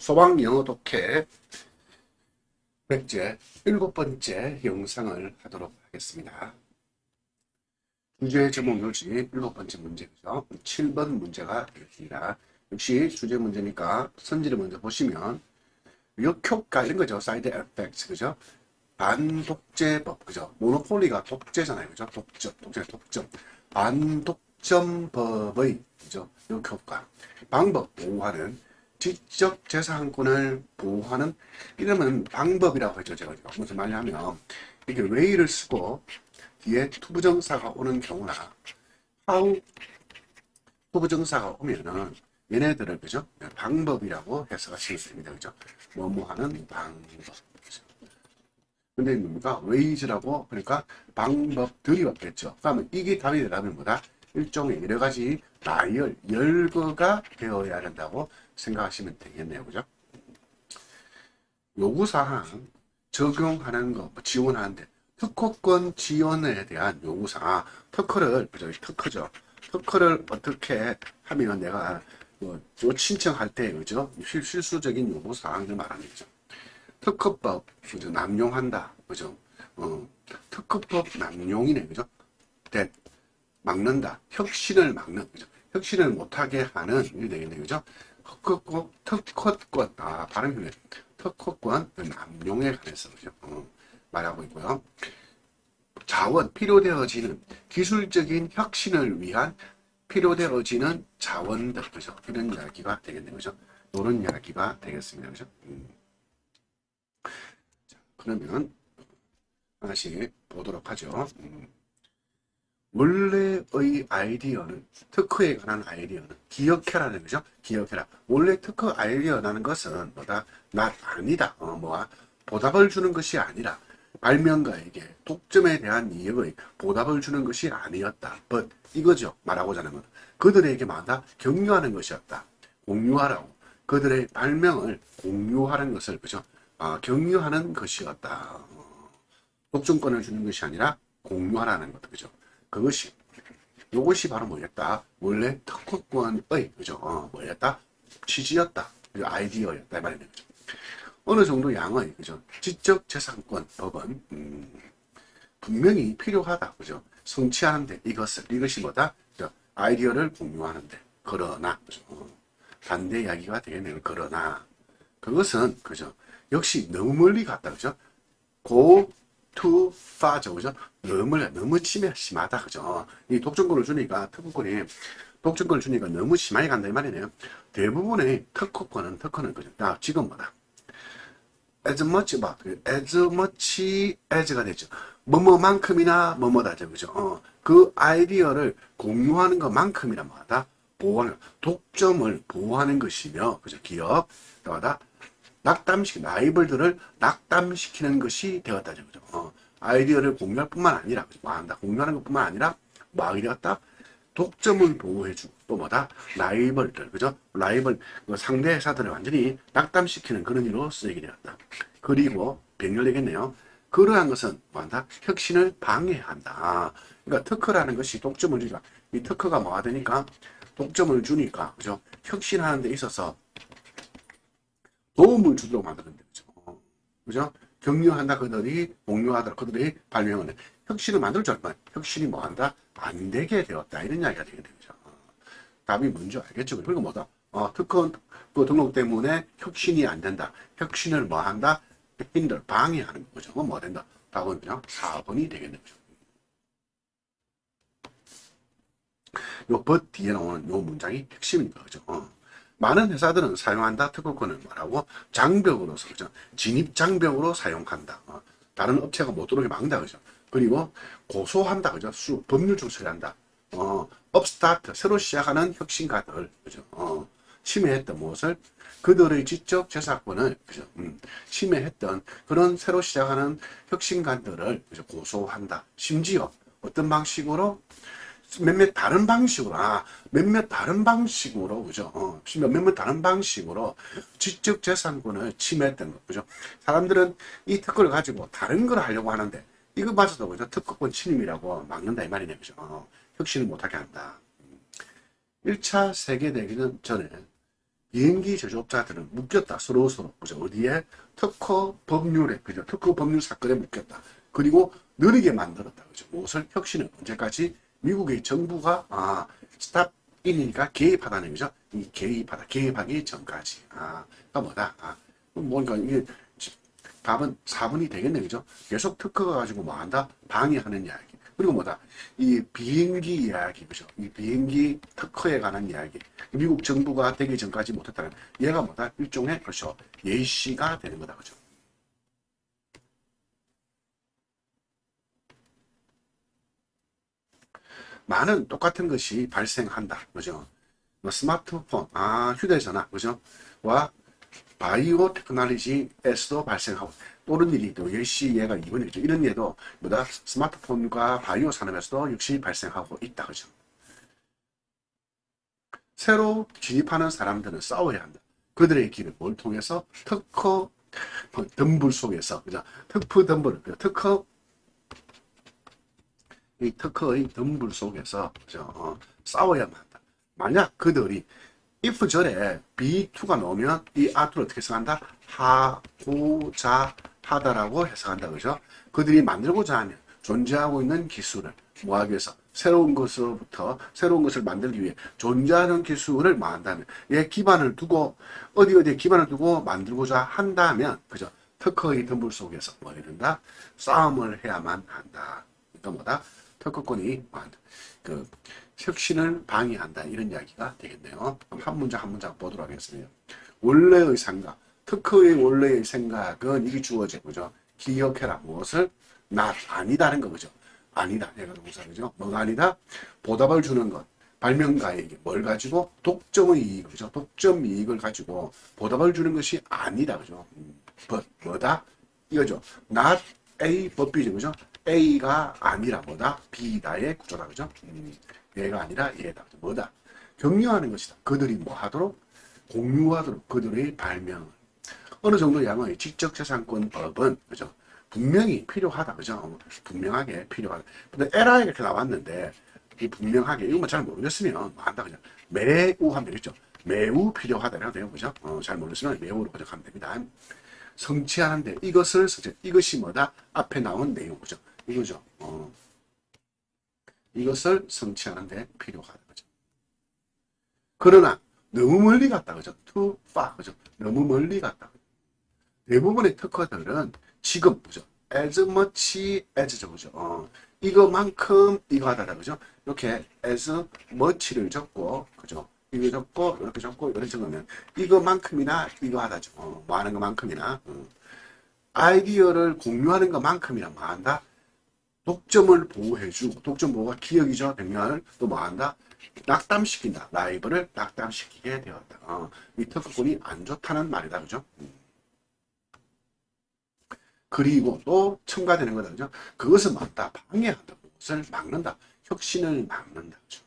소방 영어 독해 백제 일곱 번째 영상을 하도록 하겠습니다. 주제 제목 요지 일곱 번째 문제죠. 7번 문제가 되겠습니다. 역시 주제 문제니까 선지를 먼저 보시면 역효과 이런 거죠. 사이드 에펙트 그죠? 반독재법 그죠? 모노폴리가 독재잖아요. 그죠? 독점, 독재, 독점. 반독점법의 그죠? 역효과. 방법 보호하는 지적 재산권을 보호하는 이러면 방법이라고 했죠. 제가 지금. 무슨 말이냐면 이게 way를 쓰고 뒤에 투부정사가 오는 경우나 how 투부정사가 오면은 얘네들을 그죠? 방법이라고 해석하시면 됩니다. 그죠? 뭐뭐 하는 방법. 근데 뭡니까? ways라고 그러니까 방법들이 없겠죠. 그러면 이게 답이 되려면 뭐다? 일종의 여러 가지 나열, 열거가 되어야 된다고 생각하시면 되겠네요. 그죠? 요구사항 적용하는 거, 뭐 지원하는데 특허권 지원에 대한 요구사항, 특허를, 그죠? 특허죠. 특허를 어떻게 하면 내가 뭐, 요 신청할 때, 그죠? 실, 실수적인 요구사항을 말하는 거죠. 특허법, 그죠? 남용한다, 그죠? 어, 특허법 남용이네, 그죠? 대, 막는다. 혁신을 막는, 그죠? 혁신을 못하게 하는, 이게 되겠네, 그죠? 특허권, 특허권, 아, 발음이 그래. 특허권 남용에 관해서? 어, 말하고 있고요. 자원, 필요되어지는 기술적인 혁신을 위한 필요되어지는 자원들, 그죠? 이런 이야기가 되겠네요, 그죠? 이런 이야기가 되겠습니다, 그죠? 음. 자, 그러면 하나씩 보도록 하죠. 음. 원래의 아이디어는 특허에 관한 아이디어는 기억해라는 거죠. 기억해라. 원래 특허 아이디어라는 것은 뭐다? 나 아니다. 어, 뭐야? 보답을 주는 것이 아니라 발명가에게 독점에 대한 이익의 보답을 주는 것이 아니었다. but 이거죠. 말하고자 하는 건 그들에게 마다 격려하는 것이었다. 공유하라고. 그들의 발명을 공유하는 것을 그죠? 아, 격려하는 것이었다. 어, 독점권을 주는 것이 아니라 공유하라는 것 그죠? 그것이 요것이 바로 뭐였다? 원래 특허권의 그죠? 어, 뭐였다? 취지였다. 아이디어였다 그죠? 어느 정도 양의 그죠? 지적 재산권 법은 음, 분명히 필요하다 그죠? 성취하는데 이것을 이것이 뭐다? 그죠? 아이디어를 공유하는데 그러나 그죠? 어, 반대 이야기가 되겠네요. 그러나 그것은 그죠? 역시 너무 멀리 갔다 그죠? go too far죠 그죠? 너무 너무 심해 심하다 그죠? 이 독점권을 주니까 특허권이 독점권을 주니까 너무 심하게 간다 이 말이네요. 대부분의 특허권은 특허는 그죠? 나 지금 뭐다? as much 봐. as much as가 되죠. 뭐뭐만큼이나 뭐뭐다죠. 그죠? 어, 그 아이디어를 공유하는 것만큼이나 뭐다? 보호하는, 독점을 보호하는 것이며, 그죠? 기업, 또하다 낙담시키는, 라이벌들을 낙담시키는 것이 되었다죠. 그죠? 어, 아이디어를 공유할 뿐만 아니라? 뭐 한다. 공유하는 것 뿐만 아니라, 뭐 하게 되었다? 독점을 보호해주고, 또 뭐다? 라이벌들, 그죠? 라이벌, 그 상대 회사들을 완전히 낙담시키는 그런 일로 쓰이게 되었다. 그리고 병렬되겠네요. 그러한 것은 뭐한다? 혁신을 방해한다. 그러니까 특허라는 것이 독점을 주니까, 이 특허가 뭐가 되니까? 독점을 주니까, 그죠? 혁신하는 데 있어서 도움을 주도록 만드는데, 그죠? 그죠? 격려한다, 그들이, 공유하다, 그들이 발명을 해. 혁신을 만들 줄 알면, 혁신이 뭐 한다? 안 되게 되었다. 이런 이야기가 되게 되죠. 답이 뭔지 알겠죠? 그리고 뭐다? 어, 특허 그 등록 때문에 혁신이 안 된다. 혁신을 뭐 한다? 힘들, 방해하는 거죠. 뭐 된다? 답은 그냥 4번이 되겠네요. 요 but 뒤에 나오는 요 문장이 핵심입니다. 그죠? 어. 많은 회사들은 사용한다 특허권을 말하고 장벽으로서 그죠? 진입 장벽으로 사용한다. 어. 다른 업체가 못 들어오게 막는다 그죠? 그리고 고소한다 그죠? 수 법률적 처리한다. 어, 업스타트 새로 시작하는 혁신가들 그죠? 어, 침해했던 무엇을 그들의 지적 재산권을 그죠? 음, 침해했던 그런 새로 시작하는 혁신가들을 그죠? 고소한다. 심지어 어떤 방식으로 몇몇 다른 방식으로, 아, 몇몇 다른 방식으로, 그죠? 어, 몇몇 다른 방식으로 지적 재산권을 침해했던 거, 그죠? 사람들은 이 특허를 가지고 다른 걸 하려고 하는데, 이거마저도, 그죠? 특허권 침입이라고 막는다, 이 말이네, 그죠? 어, 혁신을 못하게 한다. 1차 세계대전 전에 비행기 제조업자들은 묶였다. 서로 서로. 그죠? 어디에? 특허 법률에. 그죠? 특허 법률 사건에 묶였다. 그리고 느리게 만들었다. 그죠? 무엇을? 혁신을 언제까지? 미국의 정부가, 아, 스탑 1이니까 개입하다는 거죠. 이 개입하다. 개입하기 전까지. 아, 그러니까 뭐다? 아, 뭔가 이게 답은 4분이 되겠네. 그죠? 계속 특허가 가지고 뭐 한다? 방해하는 이야기. 그리고 뭐다? 이 비행기 이야기. 그죠? 이 비행기 특허에 관한 이야기. 미국 정부가 되기 전까지 못했다는 얘가 뭐다? 일종의 그렇죠. 예시가 되는 거다. 그죠? 많은 똑같은 것이 발생한다. 그죠? 뭐 스마트폰, 아, 휴대전화, 그죠? 와, 바이오 테크놀로지에서도 발생하고, 또는 일이 또 예시 얘가 이번이죠. 이런 예도 뭐다? 스마트폰과 바이오 산업에서도 역시 발생하고 있다. 그죠? 새로 진입하는 사람들은 싸워야 한다. 그들의 길을 뭘 통해서? 특허 덤불 속에서, 그죠? 특허 덤불, 특허 이 특허의 덤불 속에서 그죠? 어, 싸워야만 한다. 만약 그들이 if 절에 be2가 나오면 이 아트를 어떻게 해석한다? 하고자 하다라고 해석한다. 그죠? 그들이 만들고자 하면 존재하고 있는 기술을 뭐하기 위해서 새로운 것으로부터 새로운 것을 만들기 위해 존재하는 기술을 뭐 한다면 얘 기반을 두고 어디 어디에 기반을 두고 만들고자 한다면 그죠? 특허의 덤불 속에서 뭐 이런다? 싸움을 해야만 한다. 그러니까 뭐다? 특허권이 그 혁신을 방해한다 이런 이야기가 되겠네요. 한 문장 한 문장 보도록 하겠습니다. 원래의 생각, 특허의 원래의 생각은 이게 주어져 그죠? 기억해라 무엇을 나 아니다는 거 그죠? 아니다 얘가 동사 그죠? 뭐가 아니다? 보답을 주는 것. 발명가에게 뭘 가지고 독점의 이익 그죠? 독점 이익을 가지고 보답을 주는 것이 아니다 그죠? 음, but 뭐다? 이거죠. not A but B죠 그죠? A가 아니라 뭐다? B다의 구조다. 그죠? 음, 얘가 아니라 얘다. 뭐다? 격려하는 것이다. 그들이 뭐 하도록? 공유하도록 그들의 발명을. 어느 정도 양의 지적재산권 법은, 그죠? 분명히 필요하다. 그죠? 분명하게 필요하다. 근데 에라에 이렇게 나왔는데, 이 분명하게, 이거 뭐잘 모르겠으면, 뭐 한다. 그냥 매우 하면 되겠죠? 매우 필요하다. 이라고 돼요. 그죠? 어, 잘 모르겠으면 매우로 번역하면 됩니다. 성취하는데 이것을 성취, 이것이 뭐다? 앞에 나온 내용, 그죠? 이거죠. 어. 이것을 성취하는데 필요하다. 그죠? 그러나 너무 멀리 갔다. 그죠? too far. 그죠? 너무 멀리 갔다. 대부분의 특허들은 지금 그죠? as much as죠. 그죠? 어. 이거만큼 이거 하다라. 그죠? 이렇게 as much를 적고 그죠? 이거 적고 이렇게 적고 이렇게 적으면 이거만큼이나 이거 하다죠. 어. 뭐 하는 것만큼이나. 어. 아이디어를 공유하는 것만큼이나 뭐 한다? 독점을 보호해주고 독점 보호가 기억이죠. 백년을. 또 뭐 한다? 낙담시킨다. 라이벌을 낙담시키게 되었다. 어, 이 특허권이 안 좋다는 말이다. 그죠? 음. 그리고 또 첨가되는 거다. 그죠? 그것은 맞다. 방해한다. 그것을 막는다. 혁신을 막는다. 그죠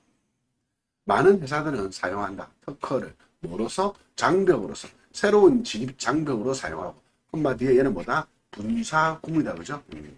많은 회사들은 사용한다 특허를 뭐로서 장벽으로서 새로운 진입 장벽으로 사용하고 한마디에 얘는 뭐다 분사 구문이다 그죠 음.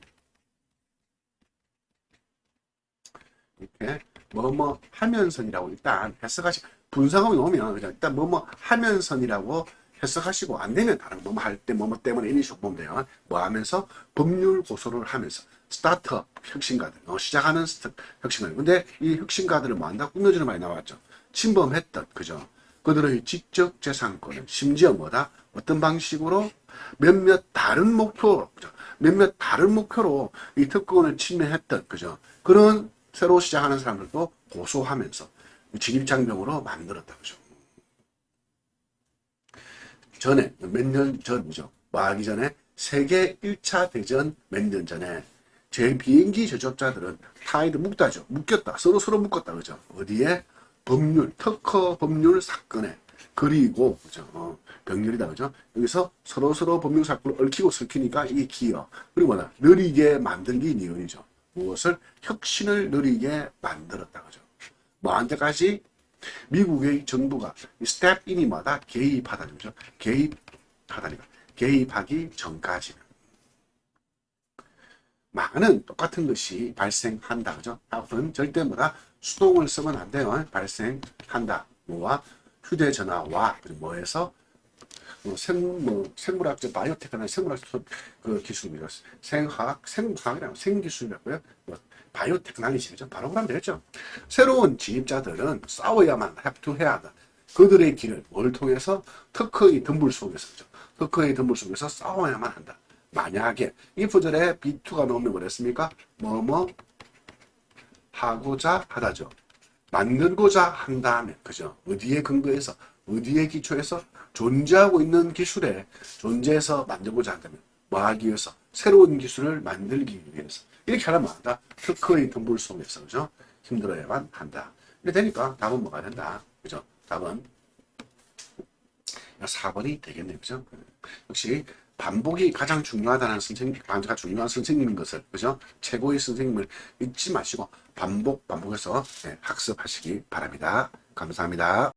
이렇게 뭐뭐 하면선이라고 일단 해석하시 분사금이 오면 그냥 일단 뭐뭐 하면선이라고 해석하시고 안 되면 다른 뭐뭐 할 때 뭐뭐 때문에 이니쇼 보면 돼요. 뭐 하면서 법률 고소를 하면서 스타트업 혁신가들 어, 시작하는 스타 혁신가들 근데 이 혁신가들을 뭐 한다 꾸며주는 말이 나왔죠. 침범했던 그죠. 그들의 지적 재산권을 심지어 뭐다 어떤 방식으로 몇몇 다른 목표로 그죠? 몇몇 다른 목표로 이 특권을 침해했던 그죠 그런 새로 시작하는 사람들도 고소하면서 진입장벽으로 만들었다. 그죠? 전에, 몇 년 전이죠. 뭐 하기 전에 세계 1차 대전 몇 년 전에 제 비행기 제조업자들은 타이드 묶다죠. 묶였다. 서로 서로 묶었다. 그죠? 어디에? 법률, 특허 법률 사건에. 그리고, 그죠? 어, 병렬이다. 그죠? 여기서 서로 서로 법률 사건을 얽히고 설키니까 이게 기어. 그리고 뭐다? 느리게 만들기 니은이죠. 무엇을 혁신을 느리게 만들었다 그죠. 뭐 언제까지 미국의 정부가 스텝 인이마다 개입하다 그죠. 개입하다니까 개입하기 전까지는 많은 똑같은 것이 발생한다 그죠. often 절대 뭐다 수동을 쓰면 안 돼요. 발생한다. 뭐와 휴대전화와 뭐에서 뭐 생, 뭐 생물학적 바이오테크나 생물학적 그 기술이요. 생화학, 생화학이라고 생기술이라고요. 뭐 바이오테크놀로지죠. 바로 그러면 되겠죠. 새로운 진입자들은 싸워야만 have to 해야 한다. 그들의 길을 뭘 통해서 특허의 등불 속에서. 특허의 등불 속에서 싸워야만 한다. 만약에 if들의 B2가 나오면 뭐랬습니까? 뭐뭐 하고자 하다죠. 만들고자 한다면 그죠? 어디에 근거해서 어디에 기초해서 존재하고 있는 기술에 존재해서 만들고자 한다면 뭐 하기 위해서 새로운 기술을 만들기 위해서 이렇게 하면 한다. 특허의 등불 속에서 그죠? 힘들어야만 한다. 이렇게 되니까 답은 뭐가 된다. 그죠? 답은 4번이 되겠네요. 그죠? 역시 반복이 가장 중요하다는 선생님, 가장 중요한 선생님인 것을, 그죠? 최고의 선생님을 잊지 마시고 반복, 반복해서 네, 학습하시기 바랍니다. 감사합니다.